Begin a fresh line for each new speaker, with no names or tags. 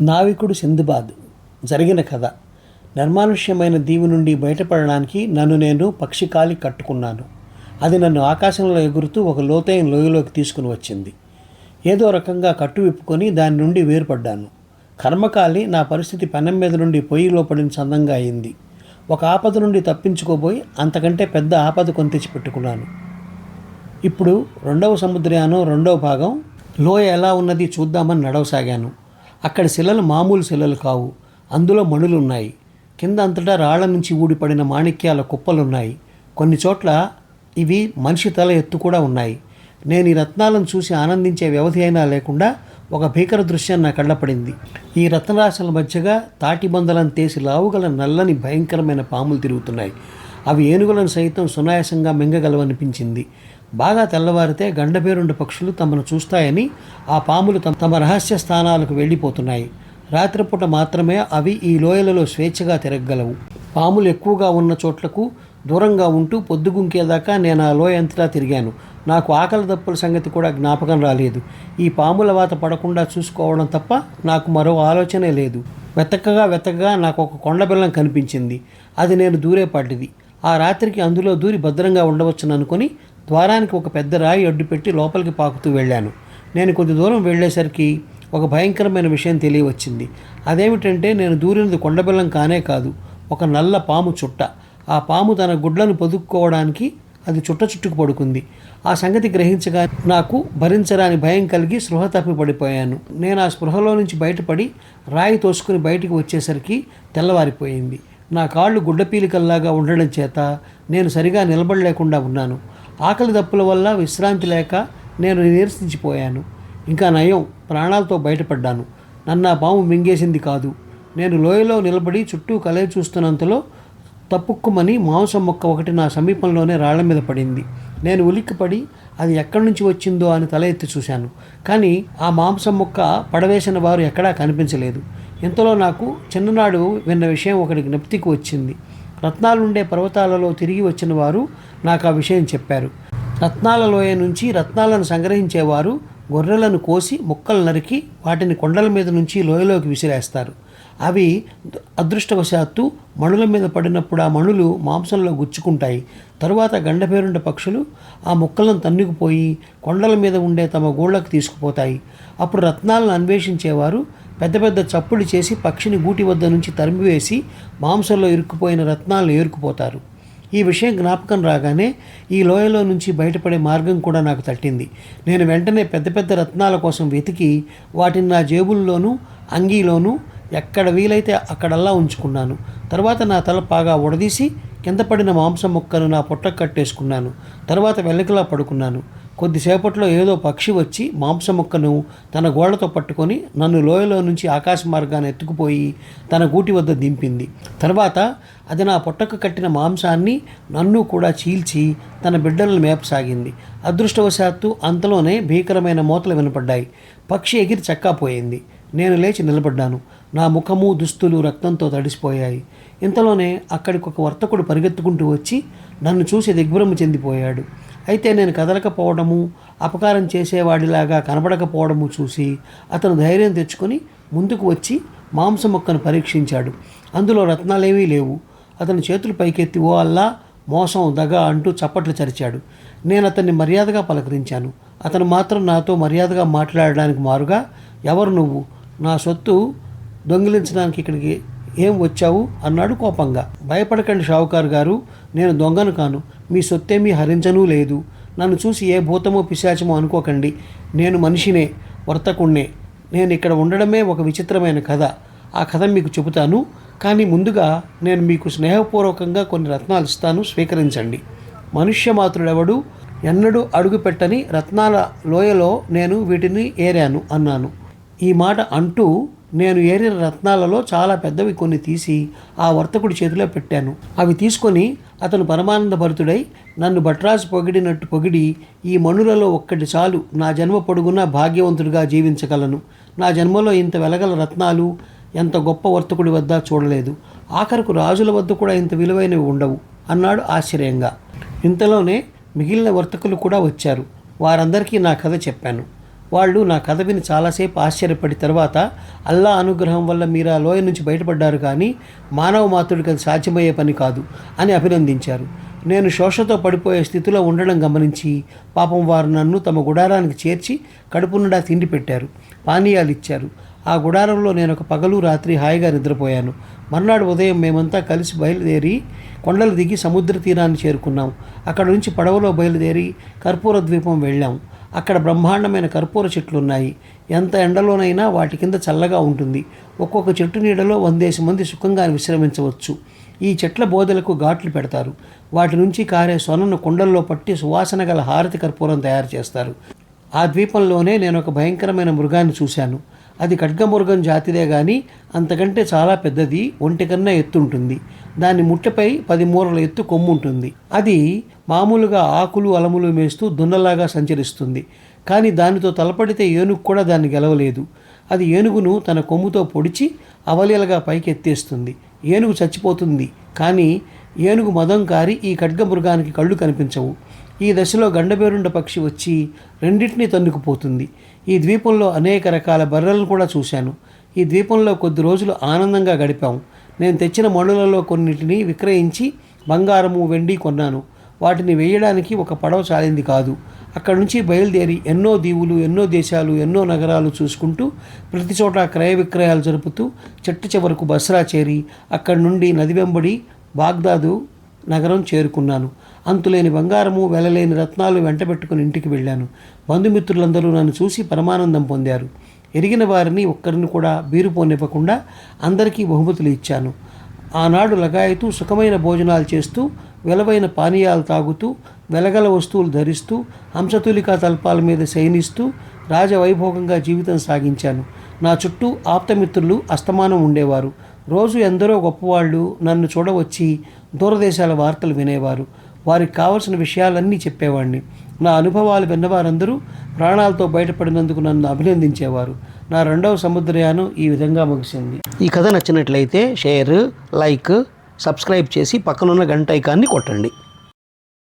నావికుడు Sindbad. జరిగిన కథ. నిర్మానుష్యమైన దీవి నుండి బయటపడడానికి నన్ను నేను పక్షికాలి కట్టుకున్నాను. అది నన్ను ఆకాశంలో ఎగురుతూ ఒక లోతైన లోయలోకి తీసుకుని వచ్చింది. ఏదో రకంగా కట్టు విప్పుకొని దాని నుండి వేరుపడ్డాను. కర్మకాలి నా పరిస్థితి పెనం మీద నుండి పొయ్యిలో పడిన చందంగా అయింది. ఒక ఆపద నుండి తప్పించుకోబోయి అంతకంటే పెద్ద ఆపద కొని తెచ్చిపెట్టుకున్నాను. ఇప్పుడు రెండవ సముద్రయానం రెండవ భాగం. లోయ ఎలా ఉన్నది చూద్దామని నడవసాగాను. అక్కడ శిలలు మామూలు శిలలు కావు. అందులో మణులు ఉన్నాయి కింద అంతటా రాళ్ళ నుంచి ఊడిపడిన మాణిక్యాల కుప్పలున్నాయి. కొన్ని చోట్ల ఇవి మనిషి తల ఎత్తు కూడా ఉన్నాయి. నేను ఈ రత్నాలను చూసి ఆనందించే వ్యవధి అయినా లేకుండా ఒక భీకర దృశ్యం నా కళ్ళపడింది ఈ రత్నరాశుల మధ్యగా తాటిబందలను తీసి తేసి లావుగల నల్లని భయంకరమైన పాములు తిరుగుతున్నాయి. అవి ఏనుగులను సైతం సునాయాసంగా మింగగలవనిపించింది. బాగా తెల్లవారితే గండపేరుండు పక్షులు తమను చూస్తాయని ఆ పాములు తమ తమ రహస్య స్థానాలకు వెళ్ళిపోతున్నాయి. రాత్రిపూట మాత్రమే అవి ఈ లోయలలో స్వేచ్ఛగా తిరగగలవు. పాములు ఎక్కువగా ఉన్న చోట్లకు దూరంగా ఉంటూ పొద్దుగుంకేదాకా నేను ఆ లోయ అంతటా తిరిగాను. నాకు ఆకలి దప్పుల సంగతి కూడా జ్ఞాపకం రాలేదు. ఈ పాముల వాత పడకుండా చూసుకోవడం తప్ప నాకు మరో ఆలోచనే లేదు. వెతకగా వెతకగా నాకు ఒక కొండబెల్లం కనిపించింది. అది నేను దూరే పడ్డది ఆ రాత్రికి అందులో దూరి భద్రంగా ఉండవచ్చని అనుకుని ద్వారానికి ఒక పెద్ద రాయి అడ్డుపెట్టి లోపలికి పాకుతూ వెళ్ళాను. నేను కొద్ది దూరం వెళ్ళేసరికి ఒక భయంకరమైన విషయం తెలియవచ్చింది. అదేమిటంటే నేను దూరినది కొండబెల్లం కానే కాదు ఒక నల్ల పాము చుట్ట. ఆ పాము తన గుడ్లను పొదుక్కోవడానికి అది చుట్ట చుట్టుకు పడుకుంది. ఆ సంగతి గ్రహించగా నాకు భరించరాని భయం కలిగి స్పృహ తప్పి పడిపోయాను. నేను ఆ స్పృహలో నుంచి బయటపడి రాయి తోసుకుని బయటికి వచ్చేసరికి తెల్లవారిపోయింది. నా కాళ్ళు గుడ్డపీలికల్లాగా ఉండడం చేత నేను సరిగా నిలబడలేకుండా ఉన్నాను. ఆకలి దప్పుల వల్ల విశ్రాంతి లేక నేను నీరసించిపోయాను. ఇంకా నయం ప్రాణాలతో బయటపడ్డాను. నన్ను ఆ పాము మింగేసింది కాదు. నేను లోయలో నిలబడి చుట్టూ కలే చూస్తున్నంతలో తప్పుక్కుమని మాంసం మొక్క ఒకటి నా సమీపంలోనే రాళ్ళ మీద పడింది. నేను ఉలిక్కిపడి అది ఎక్కడి నుంచి వచ్చిందో అని తల ఎత్తి చూశాను. కానీ ఆ మాంసం మొక్క పడవేసిన వారు ఎక్కడా కనిపించలేదు. ఇంతలో నాకు చిన్ననాడు విన్న విషయం ఒకటి జ్ఞప్తికి వచ్చింది. రత్నాలుండే పర్వతాలలో తిరిగి వచ్చిన వారు నాకు ఆ విషయం చెప్పారు. రత్నాల లోయ నుంచి రత్నాలను సంగ్రహించేవారు గొర్రెలను కోసి ముక్కలు నరికి వాటిని కొండల మీద నుంచి లోయలోకి విసిరేస్తారు. అవి అదృష్టవశాత్తు మణుల మీద పడినప్పుడు ఆ మణులు మాంసంలో గుచ్చుకుంటాయి. తరువాత గండపేరుండ పక్షులు ఆ ముక్కలను తన్నుకుపోయి కొండల మీద ఉండే తమ గూళ్ళకు తీసుకుపోతాయి. అప్పుడు రత్నాలను అన్వేషించేవారు పెద్ద పెద్ద చప్పులు చేసి పక్షిని గూటి వద్ద నుంచి తరిమివేసి మాంసంలో ఇరుక్కుపోయిన రత్నాలను ఏరుకుపోతారు. ఈ విషయం జ్ఞాపకం రాగానే ఈ లోయలో నుంచి బయటపడే మార్గం కూడా నాకు తట్టింది. నేను వెంటనే పెద్ద పెద్ద రత్నాల కోసం వెతికి వాటిని నా జేబుల్లోనూ అంగీలోనూ ఎక్కడ వీలైతే అక్కడల్లా ఉంచుకున్నాను. తర్వాత నా తల బాగా ఉడదీసి కింద పడిన మాంసం ముక్కను నా పొట్టకు కట్టేసుకున్నాను. తర్వాత వెల్లకిలా పడుకున్నాను. కొద్దిసేపట్లో ఏదో పక్షి వచ్చి మాంస ముక్కను తన గోడతో పట్టుకొని నన్ను లోయలో నుంచి ఆకాశ మార్గాన్ని ఎత్తుకుపోయి తన గూటి వద్ద దింపింది. తర్వాత అది నా పొట్టకు కట్టిన మాంసాన్ని నన్ను కూడా చీల్చి తన బిడ్డలను మేపసాగింది. అదృష్టవశాత్తు అంతలోనే భీకరమైన మూతలు వినపడ్డాయి. పక్షి ఎగిరి చక్కాపోయింది. నేను లేచి నిలబడ్డాను. నా ముఖము దుస్తులు రక్తంతో తడిసిపోయాయి. ఇంతలోనే అక్కడికి ఒక వర్తకుడు పరిగెత్తుకుంటూ వచ్చి నన్ను చూసి దిగ్భ్రమ చెందిపోయాడు. అయితే నేను కదలకపోవడము అపకారం చేసేవాడిలాగా కనబడకపోవడము చూసి అతను ధైర్యం తెచ్చుకొని ముందుకు వచ్చి మాంసం మొక్కను పరీక్షించాడు. అందులో రత్నాలేవీ లేవు. అతని చేతులు పైకెత్తి ఓ అల్లా మోసం దగ అంటూ చప్పట్లు చరిచాడు. నేను అతన్ని మర్యాదగా పలకరించాను. అతను మాత్రం నాతో మర్యాదగా మాట్లాడడానికి మారుగా ఎవరు నువ్వు? నా సొత్తు దొంగిలించడానికి ఇక్కడికి ఏం వచ్చావు? అన్నాడు కోపంగా. భయపడకండి షావుకారు గారు నేను దొంగను కాను. మీ సొత్తేమీ హరించనూ లేదు. నన్ను చూసి ఏ భూతమో పిశాచమో అనుకోకండి. నేను మనిషినే వర్తకుణ్ణే. నేను ఇక్కడ ఉండడమే ఒక విచిత్రమైన కథ. ఆ కథ మీకు చెబుతాను. కానీ ముందుగా నేను మీకు స్నేహపూర్వకంగా కొన్ని రత్నాలు ఇస్తాను. స్వీకరించండి. మనుష్య మాతృడెవడు ఎన్నడూ అడుగుపెట్టని రత్నాల లోయలో నేను వీటిని ఏరాను అన్నాను. ఈ మాట అంటూ నేను ఏరిన రత్నాలలో చాలా పెద్దవి కొన్ని తీసి ఆ వర్తకుడి చేతిలో పెట్టాను. అవి తీసుకొని అతను పరమానందభరితుడై నన్ను భట్రాజు పొగిడినట్టు పొగిడి ఈ మణులలో ఒక్కటి చాలు. నా జన్మ పొడుగునా భాగ్యవంతుడిగా జీవించగలను. నా జన్మలో ఇంత వెలగల రత్నాలు ఎంత గొప్ప వర్తకుడి వద్ద చూడలేదు. ఆఖరకు రాజుల వద్ద కూడా ఇంత విలువైనవి ఉండవు అన్నాడు ఆశ్చర్యంగా. ఇంతలోనే మిగిలిన వర్తకులు కూడా వచ్చారు. వారందరికీ నా కథ చెప్పాను. వాళ్ళు నా కథ విని చాలాసేపు ఆశ్చర్యపడి తర్వాత అల్లా అనుగ్రహం వల్ల మీరు ఆ లోయ నుంచి బయటపడ్డారు కానీ మానవ మాతృడికి అది సాధ్యమయ్యే పని కాదు అని అభినందించారు. నేను శోషతో పడిపోయే స్థితిలో ఉండడం గమనించి పాపం వారు నన్ను తమ గుడారానికి చేర్చి కడుపునుడా తిండి పెట్టారు పానీయాలు ఇచ్చారు. ఆ గుడారంలో నేను ఒక పగలు రాత్రి హాయిగా నిద్రపోయాను. మర్నాడు ఉదయం మేమంతా కలిసి బయలుదేరి కొండలు దిగి సముద్ర తీరాన్ని చేరుకున్నాం. అక్కడ నుంచి పడవలో బయలుదేరి కర్పూర ద్వీపం వెళ్ళాం. అక్కడ బ్రహ్మాండమైన కర్పూర చెట్లు ఉన్నాయి ఎంత ఎండలోనైనా వాటి కింద చల్లగా ఉంటుంది. ఒక్కొక్క చెట్టు నీడలో వందేసి మంది సుఖంగా విశ్రమించవచ్చు. ఈ చెట్ల బోధలకు ఘాట్లు పెడతారు. వాటి నుంచి కారే సొనను కుండల్లో పట్టి సువాసన గల హారతి కర్పూరం తయారు చేస్తారు. ఆ ద్వీపంలోనే నేను ఒక భయంకరమైన మృగాన్ని చూశాను. అది ఖడ్గమృగం జాతిదే కానీ అంతకంటే చాలా పెద్దది ఒంటికన్నా ఎత్తుంటుంది దాని ముట్టపై పది మూరల ఎత్తు కొమ్ము ఉంటుంది. అది మామూలుగా ఆకులు అలములు మేస్తూ దున్నలాగా సంచరిస్తుంది. కానీ దానితో తలపడితే ఏనుగు కూడా దాన్ని గెలవలేదు. అది ఏనుగును తన కొమ్ముతో పొడిచి అవలీలగా పైకి ఎత్తేస్తుంది ఏనుగు చచ్చిపోతుంది. కానీ ఏనుగు మదం కారి ఈ ఖడ్గమృగానికి కళ్ళు కనిపించవు. ఈ దశలో గండబేరుండ పక్షి వచ్చి రెండింటినీ తన్నుకుపోతుంది. ఈ ద్వీపంలో అనేక రకాల బర్రెలను కూడా చూశాను. ఈ ద్వీపంలో కొద్ది రోజులు ఆనందంగా గడిపాము. నేను తెచ్చిన మణులలో కొన్నిటిని విక్రయించి బంగారము వెండి కొన్నాను. వాటిని వేయడానికి ఒక పడవ చాలింది కాదు. అక్కడి నుంచి బయలుదేరి ఎన్నో దీవులు ఎన్నో దేశాలు ఎన్నో నగరాలు చూసుకుంటూ ప్రతి చోట క్రయ విక్రయాలు జరుపుతూ చెట్టు చివరకు బస్రా చేరి అక్కడి నుండి నది వెంబడి బాగ్దాదు నగరం చేరుకున్నాను. అంతులేని బంగారము వెలలేని రత్నాలు వెంటబెట్టుకుని ఇంటికి వెళ్ళాను. బంధుమిత్రులందరూ నన్ను చూసి పరమానందం పొందారు. ఎరిగిన వారిని ఒక్కరిని కూడా బీరు పోనివ్వకుండా అందరికీ బహుమతులు ఇచ్చాను. ఆనాడు లగాయతూ సుఖమైన భోజనాలు చేస్తూ విలువైన పానీయాలు తాగుతూ వెలగల వస్తువులు ధరిస్తూ హంసతులికా తల్పాల మీద శయనిస్తూ రాజవైభోగంగా జీవితం సాగించాను. నా చుట్టూ ఆప్తమిత్రులు అస్తమానం ఉండేవారు. రోజు ఎందరో గొప్పవాళ్ళు నన్ను చూడవచ్చి దూరదేశాల వార్తలు వినేవారు. వారికి కావలసిన విషయాలన్నీ చెప్పేవాడిని నా అనుభవాలు విన్నవారందరూ ప్రాణాలతో బయటపడినందుకు నన్ను అభినందించేవారు. నా రెండవ సముద్రయానం ఈ విధంగా ముగిసింది. ఈ కథ నచ్చినట్లయితే షేర్ లైక్ సబ్స్క్రైబ్ చేసి పక్కనున్న గంట ఐకాన్ని కొట్టండి.